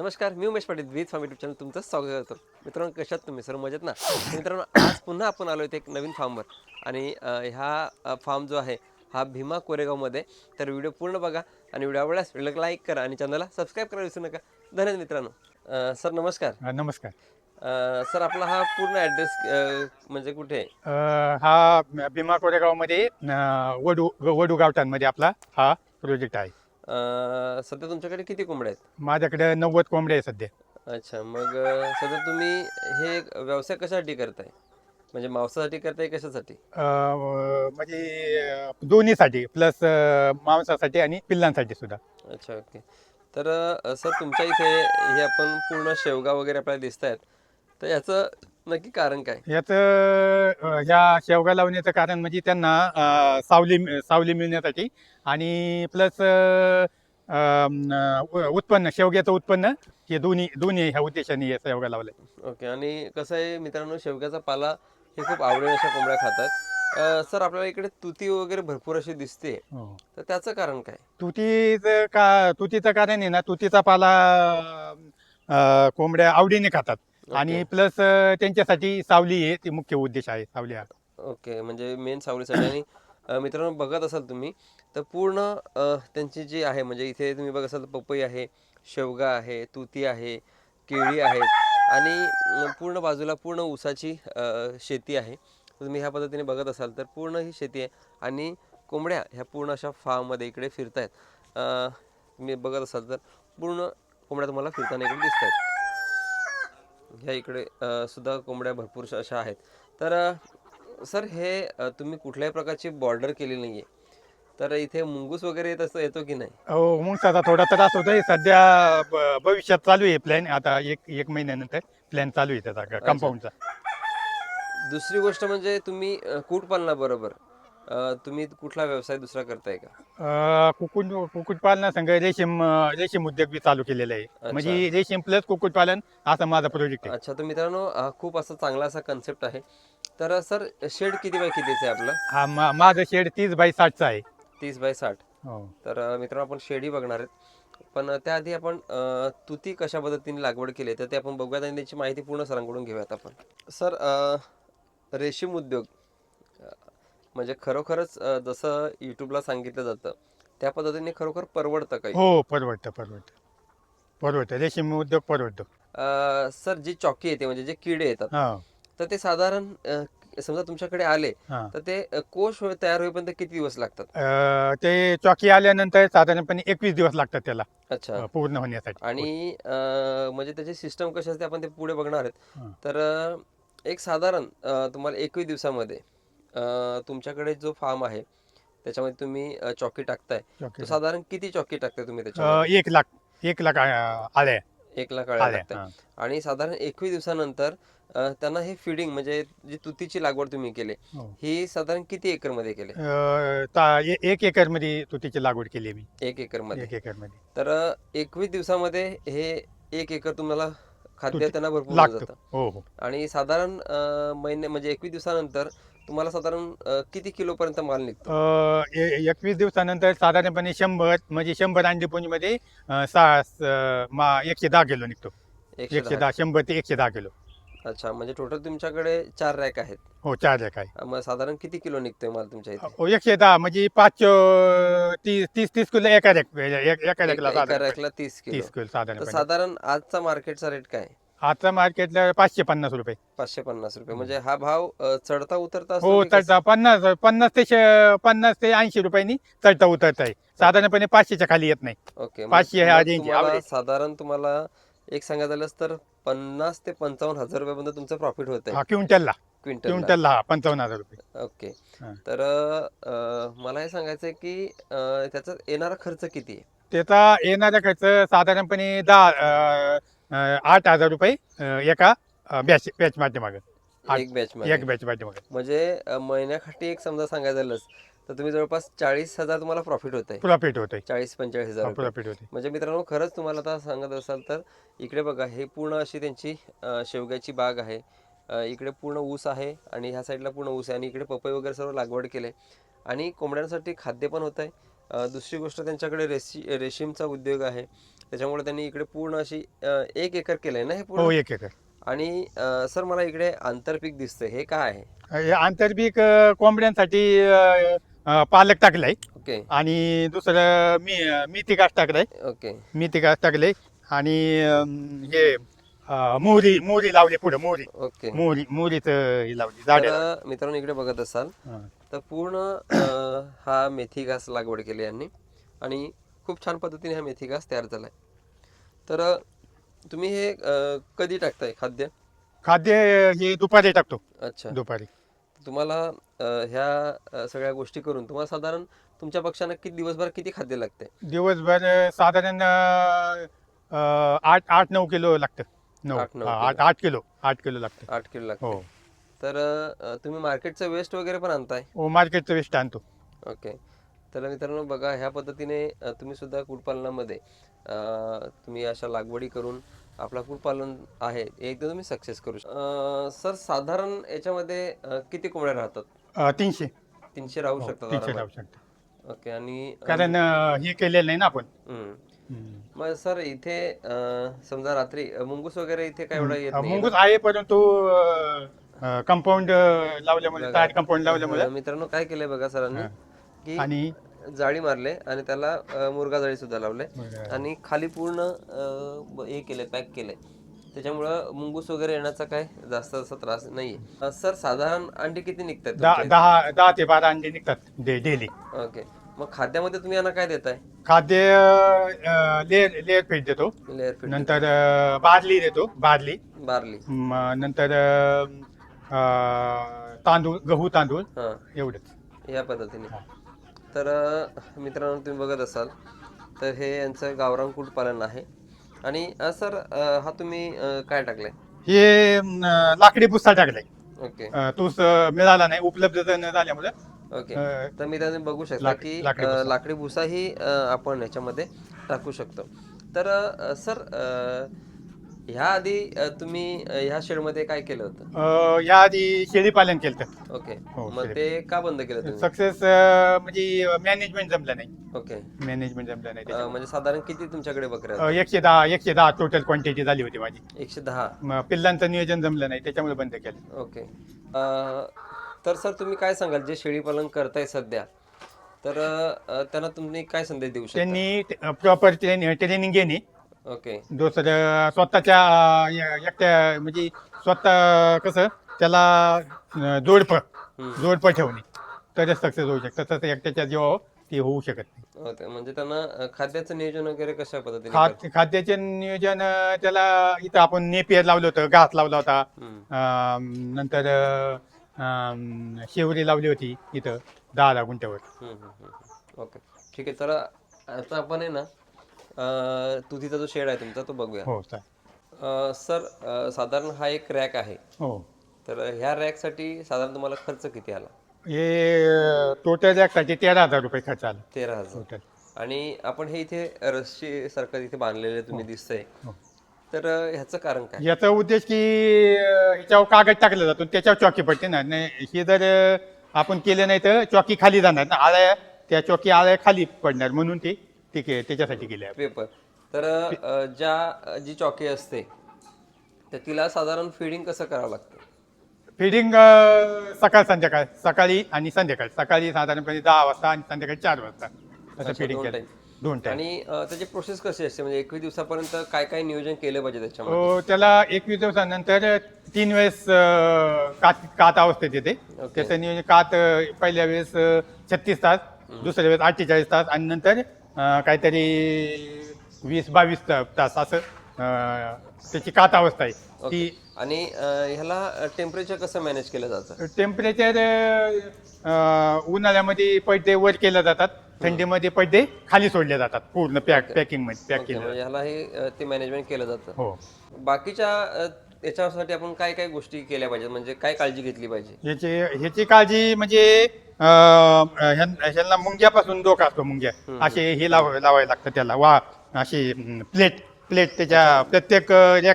नमस्कार मी Umesh Patil with farm YouTube channel तुमचं स्वागत करतो. मित्रांनो कशात तुम्ही? सर्व मजेत ना? तर मित्रांनो आज पुन्हा आपण आलो इथे एक नवीन फार्मवर आणि ह्या फार्म जो आहे हा भीमा कोरेगावमध्ये. तर व्हिडिओ पूर्ण बघा आणि व्हिडिओ आवडल्यास व्हिडिओ लाईक करा आणि चॅनलला सबस्क्राईब करायला विसरू नका. धन्यवाद मित्रांनो. सर नमस्कार. नमस्कार. सर आपला हा पूर्ण ॲड्रेस म्हणजे कुठे हा भीमा कोरेगावमध्ये वडू वडू गावठाणमध्ये आपला हा प्रोजेक्ट आहे. अ, सध्या तुमच्याकडे किती कोंबड्या आहेत? माझ्याकडे नव्वद कोंबडे आहे सध्या. अच्छा मग अ, सध्या तुम्ही हे व्यवसाय कशासाठी करताय? म्हणजे मांसासाठी करताय कशासाठी? अ, म्हणजे अ, दोन्हीसाठी प्लस मांसासाठी आणि पिल्लांसाठी सुद्धा. अच्छा ओके. तर अ, सर तुमच्या इथे हे आपण पूर्ण शेवगा वगैरे आपल्याला दिसत आहेत तर याचं नक्की कारण काय? याचं अ, ह्या शेवगा लावण्याचं कारण म्हणजे त्यांना अ, सावली सावली मिळण्यासाठी आणि प्लस उत्पन्न शेवग्याचं उत्पन्न हे दोन्ही दोन्ही ह्या उद्देशाने हे शेवगा लावलंय ओके आणि कसं आहे मित्रांनो शेवग्याचा पाला हे खूप आवडीने अशा कोंबड्या खातात. सर आपल्याला इकडे तुती वगैरे भरपूर अशी दिसते. हो. तर त्याचं कारण काय? तुतीचं का तुतीचं कारण आहे ना तुतीचा पाला अं, कोंबड्या आवडीने खातात. आणि प्लस त्यांच्यासाठी सावली आहे ते मुख्य उद्देश आहे सावली हा. ओके म्हणजे मेन सावलीसाठी. आणि मित्रांनो बघत असाल तुम्ही तर पूर्ण त्यांची जी आहे म्हणजे इथे तुम्ही बघत असाल तर पपई आहे शेवगा आहे तुती आहे केळी आहेत आणि पूर्ण बाजूला पूर्ण ऊसाची शेती आहे. तुम्ही ह्या पद्धतीने बघत असाल तर पूर्ण ही शेती आहे. आणि कोंबड्या ह्या पूर्ण अशा फार्ममध्ये इकडे फिरतायत. अ, तुम्ही बघत असाल तर पूर्ण कोंबड्या तुम्हाला फिरताना इकडे दिसत आहेत ह्या इकडे सुद्धा कोंबड्या भरपूर अशा आहेत. तर सर हे तुम्ही कुठल्याही प्रकारची बॉर्डर केली नाही आहे तर इथे मुंगूस वगैरे येत असं येतो की नाही? हो मुंगसाचा थोडा त्रास होतोय. सध्या ब- भविष्यात चालू आहे प्लॅन आता एक एक महिन्यानंतर प्लॅन चालू आहे त्याचा कंपाऊंडचा दुसरी गोष्ट म्हणजे तुम्ही अ, कुक्कुटपालनाबरोबर अ, तुम्ही कुठला व्यवसाय दुसरा करताय का? कुकुट कुक्कुटपालना संघ रेशीम अं, रेशीम उद्योग बी चालू केलेला आहे. म्हणजे रेशीम प्लस कुक्कुटपालन असा माझा प्रोजेक्ट आहे. अच्छा तर मित्रांनो हा खूप असा चांगला असा कन्सेप्ट आहे. तर सर शेड किती बाय कितीचं आहे आपलं? हा मा- माझं शेड तीस बाय साठचा आहे. तीस बाय साठ. हो. तर अ, मित्रांनो आपण शेडी बघणार आहेत. पण त्याआधी आपण अ, तुती कशा पद्धतीने लागवड केली आहे तर ते आपण बघूयात आणि त्याची माहिती पूर्ण सरांकडून घेऊयात आपण. सर अ, रेशीम उद्योग अ, म्हणजे खरोखरच जसं यूट्यूबला सांगितलं जातं त्या पद्धतीने खरोखर परवडतं काही? हो परवडतं परवडतं. परवडतं. रेशीम उद्योग परवडतो. सर जी चॉकी येते म्हणजे जे किडे येतात हा. तर ते साधारण अ, समजा तुमच्याकडे आले हा. तर ते अ, कोश तयार होईपर्यंत किती दिवस लागतात? अं, ते चॉकी आल्यानंतर साधारणपणे एकवीस दिवस लागतात त्याला अच्छा. अं, पूर्ण होण्यासाठी. आणि अ, म्हणजे त्याची सिस्टम कशी असते आपण ते पुढे बघणार आहेत. हा. तर अ, एक साधारण अ, तुम्हाला एकवीस दिवसामध्ये तुमच्याकडे जो फार्म आहे त्याच्यामध्ये तुम्ही चॉकी टाकताय. तर साधारण किती चॉकी टाकताय तुम्ही त्याच्यामध्ये? एक लाख एक लाख अं, आल्या. एक लाख टाकताय हा. आणि साधारण एकवीस दिवसानंतर त्यांना हे फिडिंग म्हणजे जी तुतीची लागवड तुम्ही केली हो. ही साधारण किती एकरमध्ये केले एक एकरमध्ये तुतीची लागवड केली मी. एक एकरमध्ये एक एकरमध्ये तर एकवीस दिवसामध्ये हे एक एकर तुम्हाला खाद्य त्यांना भरपूर लागतं. जातं. हो हो. आणि साधारण अ, महिने म्हणजे एकवीस दिवसानंतर तुम्हाला साधारण अ, किती किलो पर्यंत माल निघतो? अं, ए- एकवीस दिवसानंतर साधारणपणे शंभर म्हणजे शंभरमध्ये अं, सहा स- मा- एकशे दहा किलो निघतो. एकशे दहा शंभर ते एकशे दहा किलो. अच्छा म्हणजे टोटल तुमच्याकडे चार रॅक आहेत. हो चार एक आहे. मग साधारण किती किलो निघतोय माल तुमच्या इथे? हो, एकशे दहा म्हणजे पाच अं, तीस तीस तीस किलो एका रॅक एक- एका रॅकला एका साधारण. रॅकला तीस किलो. तीस किलो तर साधारणपणे साधारण आजचा मार्केटचा रेट काय? आता मार्केटला पाचशे पन्नास रुपये. पाचशे पन्नास रुपये. म्हणजे हा भाव अ, चढता उतरता असतो हो की कसं? चढता पन्नास पन्नास ते श- पन्नास ते ऐंशी रुपयांनी चढता उतरता आहे. साधारणपणे पाचशेच्या खाली येत नाही. ओके मग पाचशे मग range तुम्हाला average. साधारण तुम्हाला एक सांगायचं झालंच तर पन्नास ते पंचावन्न हजार रुपयापर्यंत तुमचं प्रॉफिट होत आहे हा क्विंटलला. क्विंटल क्विंटलला पंचावन्न हजार रुपये. ओके. हा. तर अ, मला हे सांगायचं आहे की अ, त्याचा येणारा खर्च किती आहे? त्याचा येणारा खर्च साधारणपणे दहा अं, अं, आठ हजार रुपये अं, एका बॅच बॅच माध्यमागं. आठ- एक बॅच मध्ये एक बॅच माध्यमागं. म्हणजे अ, महिन्याकाठी एक समजा सांगायचं झालंच तर तुम्ही जवळपास चाळीस हजार तुम्हाला प्रॉफिट होत आहे प्रॉफिट होतंय. चाळीस पंचेचाळीस हजार. प्रॉफिट होते म्हणजे मित्रांनो खरंच तुम्हाला आता सांगत असाल तर इकडे बघा हे पूर्ण अशी त्यांची शेवग्याची बाग आहे. इकडे पूर्ण ऊस आहे आणि ह्या साईडला पूर्ण ऊस आहे आणि इकडे पपई वगैरे सर्व लागवड केले आणि कोंबड्यांसाठी खाद्य पण होत आहे दुसरी गोष्ट त्यांच्याकडे रेशी रेशीमचा उद्योग आहे. त्याच्यामुळे त्यांनी इकडे पूर्ण अशी एक एकर केलंय ना हे हो पूर्ण एक एकर. आणि सर मला इकडे आंतरपीक दिसतंय. हे काय आहे? हे आंतरपीक कोंबड्यांसाठी अं, पालक टाकलाय. ओके. आणि दुसरं मी मेथी घास टाकलाय. ओके. मेथी घास टाकले आणि अं, हे अं, मोहरी मोहरी लावली पुढे मोहरी. ओके. मोहरी मोहरीच हे लावली झाडे तर मित्रांनो इकडे बघत असाल तर पूर्ण अं, हा मेथी घास लागवड केली यांनी. आणि खूप छान पद्धतीने हा मेथी घास तयार झालाय. तर अं, तुम्ही हे अं, कधी टाकताय खाद्य? खाद्य हे दुपारी टाकतो. अच्छा. दुपारी. तुम्हाला ह्या सगळ्या गोष्टी करून तुम्हाला साधारण तुमच्या पक्षांना किती दिवसभर किती खाद्य लागते दिवसभर साधारण आठ आठ नऊ किलो लागतं. आठ, नऊ. आठ आठ किलो आठ किलो लागतं. आठ किलो लागते. हो. तर तुम्ही मार्केटचं वेस्ट वगैरे पण आणताय? हो मार्केटचं वेस्ट आणतो. ओके. तर मित्रांनो बघा ह्या पद्धतीने तुम्ही सुद्धा कुक्कुटपालनामध्ये अ, तुम्ही अशा लागवडी करून आपला कुक्कुटपालन आहे एकदा तुम्ही सक्सेस करू शकता सर साधारण याच्यामध्ये अ, किती कोंबड्या राहतात? अं, तीनशे. तीनशे राहू शकतात हो, तीनशे आरामात. लावू शकतो ओके आणि कारण अं, हे केलेलं नाही ना आपण. हम्म. मग सर इथे अ, समजा रात्री अ, मुंगूस वगैरे इथे काय एवढं येत अं, नाही. मुंगूस आहे परंतु कंपाऊंड लावल्यामुळे तार कंपाऊंड लावल्यामुळे. मित्रांनो काय केलंय बघा सरांनी की आणि? जाळी मारले आणि त्याला मुरगा जाळी सुद्धा लावले. आणि खाली पूर्ण हे केलंय पॅक केलंय त्याच्यामुळं मुंगूस वगैरे येण्याचा काय जास्त असा त्रास नाहीये. सर साधारण अंडी किती निघतात दहा दहा ते बारा अंडे निघतात डेली. ओके. मग खाद्यामध्ये तुम्ही यांना काय देताय? खाद्य लेअर लेअर फीड देतो. लेअर फीड नंतर अं, बादली देतो बार्ली. म, नंतर तांदूळ गहू तांदूळ. एवढंच. या पद्धतीने. तर मित्रांनो तुम्ही बघत असाल तर हे यांचं गावरान कुक्कुटपालन आहे. आणि अ, सर अ, हा तुम्ही अ, काय टाकलंय? हे अं, लाकडी पुस्ता टाकलाय. ओके. अं, तूच अं, मिळाला नाही उपलब्ध न झाल्यामुळे. ओके. अं, तर मी त्याने बघू शकता लाक- की लाकडी अ, भुसा. लाकडी भुसाही अ, आपण याच्यामध्ये टाकू शकतो. तर अ, सर अ, ह्या आधी अ, तुम्ही अ, ह्या शेडमध्ये काय केलं होतं? अं, याआधी शेळी पालन केलं ओके. हो, मग. ते का बंद केलं तुम्ही? सक्सेस म्हणजे मॅनेजमेंट जमलं नाही. ओके. मॅनेजमेंट जमलं नाही अ, त्याच्यामुळे. म्हणजे साधारण किती तुमच्याकडे बकऱ्या आहेत? एकशे दहा एकशे दहा टोटल क्वांटिटी झाली होती माझी. एकशे दहा. म, पिल्लांचं नियोजन जमलं नाही त्याच्यामुळे बंद केलं. ओके. अ, तर सर तुम्ही काय सांगाल? जे शेळी पालन करताय सध्या तर अ, त्यांना तुम्ही काय संदेश देऊ शकता? त्यांनी प्रॉपर ट्रेनिंग घेणे. ओके दुसरं स्वतःच्या अं, एकट्या म्हणजे स्वतः कसं त्याला जोडपं. जोडपं ठेवणे तरच सक्सेस होऊ शकतं तसं एकट्याच्या जीवावर ते होऊ शकत नाही ओके. म्हणजे त्यांना अ, खाद्याचं नियोजन वगैरे कशा पद्धतीने खाद खाद्याचे नियोजन अं, त्याला इथं आपण नेपियर लावलं होतं घास लावला होता हम्म. अं, नंतर अं, शेवरी लावली होती इथं दहा दहा गुंठ्यावर हम्म, हम्म, हम्म, हम्म. ओके ठीक आहे तर आता आपण आहे ना अं, तुतीचा जो शेड आहे तुमचा तो बघूया. हो चालेल. अं, सर अं, साधारण हा एक रॅक आहे. हो. तर ह्या रॅकसाठी साधारण तुम्हाला खर्च किती आला? हे टोटलसाठी तेरा हजार रुपये खर्च आला. तेरा हजार. टोटल आणि आपण हे इथे रस्सी सारखं इथे बांधलेले तुम्ही दिसतंय. हो. तर अं, ह्याचं कारण काय? याचा उद्देश की अं, ह्याच्यावर कागद टाकला जातो त्याच्यावर चॉकी पडते ना. नाही हे जर अं, आपण केलं नाही तर चॉकी खाली जाणार ना. आळ्या त्या चॉकी आळ्या खाली पडणार म्हणून ते ते के- त्याच्यासाठी केले आहे. पेपर तर अं, ज्या जी चॉकी असते तर तिला साधारण फिडिंग कसं करावं लागतं? फिडिंग अं, सकाळ संध्याकाळ सकाळी आणि संध्याकाळ. सकाळी साधारणपणे दहा वाजता आणि संध्याकाळी चार वाजता असं फिडिंग दोन केलं. time. दोन टाइम आणि अं, त्याची प्रोसेस कशी असते? म्हणजे एकवीस दिवसापर्यंत काय काय नियोजन केलं पाहिजे त्याच्यामध्ये? हो, त्याला एकवीस दिवसानंतर तीन वेळेस अं, कात कात अवस्थेत येते. त्याचं नियोजन कात अं, पहिल्या वेळेस छत्तीस तास दुसऱ्या वेळेस अठ्ठेचाळीस तास आणि नंतर काहीतरी वीस बावीस तास असं अं, त्याची कात अवस्था आहे ती आणि अं, ह्याला टेम्परेचर कसं मॅनेज केलं जातं? टेम्परेचर उन्हाळ्यामध्ये पडदे वर केले जातात. थंडीमध्ये पडदे खाली सोडले जातात. पूर्ण पॅक पॅकिंगमध्ये पॅक केले म्हणजे ह्याला हे अं, ते मॅनेजमेंट केलं जातं. हो. बाकीच्या अं, याच्यासाठी आपण काय काय गोष्टी केल्या पाहिजेत? म्हणजे काय काळजी घेतली पाहिजे? ह्याची ह्याची काळजी म्हणजे ह्यांना मुंग्यापासून धोका असतो मुंग्या. असे हे लाव लावायला लागतं त्याला. वा अशी प्लेट प्लेट त्याच्या प्रत्येक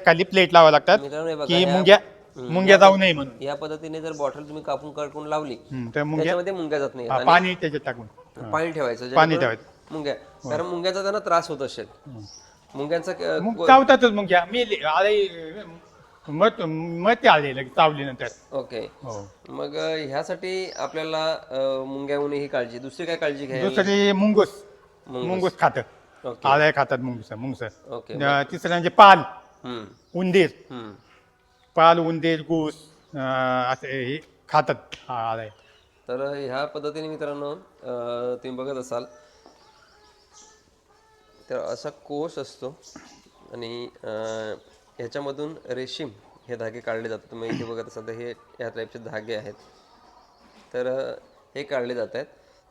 खाली प्लेट लावावं लागतात हे की मुंग्या मुंग्या जाऊ नये म्हणून. या पद्धतीने जर बॉटल तुम्ही कापून काढून लावली तर मुंग्या त्याच्यामध्ये मुंग्या जात नाही हा, पाणी त्याच्यात टाकून. पाणी ठेवायचं पाणी जेणेकरून मुंग्या कारण मुंग्याचा त्यांना त्रास होत असेल. मुंग्यांचा चावतातच मग घ्या मी मत मत आले लगेच चावल्यानंतर ओके. हो. मग अ, ह्यासाठी आपल्याला अ, मुंग्याहून ही काळजी दुसरी काय काळजी घ्यायला दुसरी मुंगूस. मुंगूस. खात. ओके. आळ्या खातात मुंगूस मुंगस. ओके. तिसरं म्हणजे पाल. हम्म, उंदीर. हम्म. पाल उंदीर अं, असे हे खातात. आळ्या तर ह्या पद्धतीने मित्रांनो अ, तुम्ही बघत असाल तर असा कोश असतो आणि अ, ह्याच्यामधून रेशीम हे धागे काढले जातात. तुम्ही इथे बघत असाल तर हे ह्या टाईपचे धागे आहेत. तर हे काढले जात आहेत.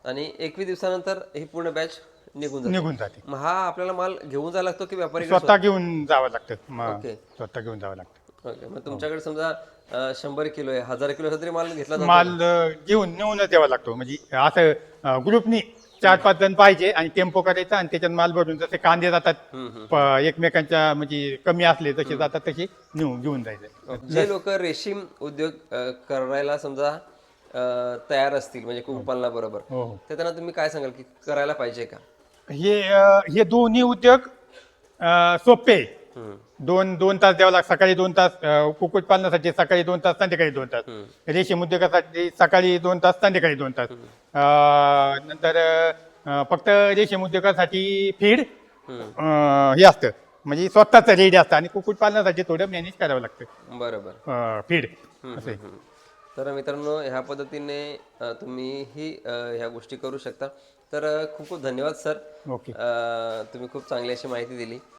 आणि एकवीस दिवसानंतर ही पूर्ण बॅच निघून जाते. निघून जाते. मग हा आपल्याला माल घेऊन जायला लागतो की व्यापारी स्वतः घेऊन? जावं लागतं. मग ओके. स्वतः घेऊन जावं लागतं. ओके. मग तुमच्याकडे समजा अ, शंभर किलो आहे हजार किलो तरी माल घेतला जातो? माल अं, घेऊन नेऊनच द्यावा लागतो. म्हणजे असं ग्रुपनी चार पाच जण पाहिजे आणि टेम्पो करायचा आणि त्याच्यात माल भरून जसे कांदे जातात. प- एकमेकांच्या म्हणजे कमी असले तसे जातात तसे नेऊन घेऊन जायचं. जे लोक रेशीम उद्योग अ, करायला समजा अ, तयार असतील म्हणजे हो. हो तर त्यांना तुम्ही काय सांगाल की करायला पाहिजे का? हे अं, हे दोन्ही उद्योग अं, सोपे. आहे. हम्म, दोन दोन तास द्यावं लागतं. सकाळी दोन तास अं, कुक्कुटपालनासाठी सकाळी दोन तास संध्याकाळी दोन तास. रेशीम उद्योगासाठी सकाळी दोन तास संध्याकाळी दोन तास. अं, नंतर अं, फक्त रेशीम उद्योगासाठी फीड हे असतं. म्हणजे स्वतःच रेडी असतं आणि कुक्कुटपालनासाठी थोडं मॅनेज करावं लागतं. बरोबर. फीड. असं आहे. हम्म. तर मित्रांनो ह्या पद्धतीने अ, तुम्ही ही अ, ह्या गोष्टी करू शकता. तर अ, खूप खूप धन्यवाद सर. ओके. तुम्ही खूप चांगली अशी माहिती दिली.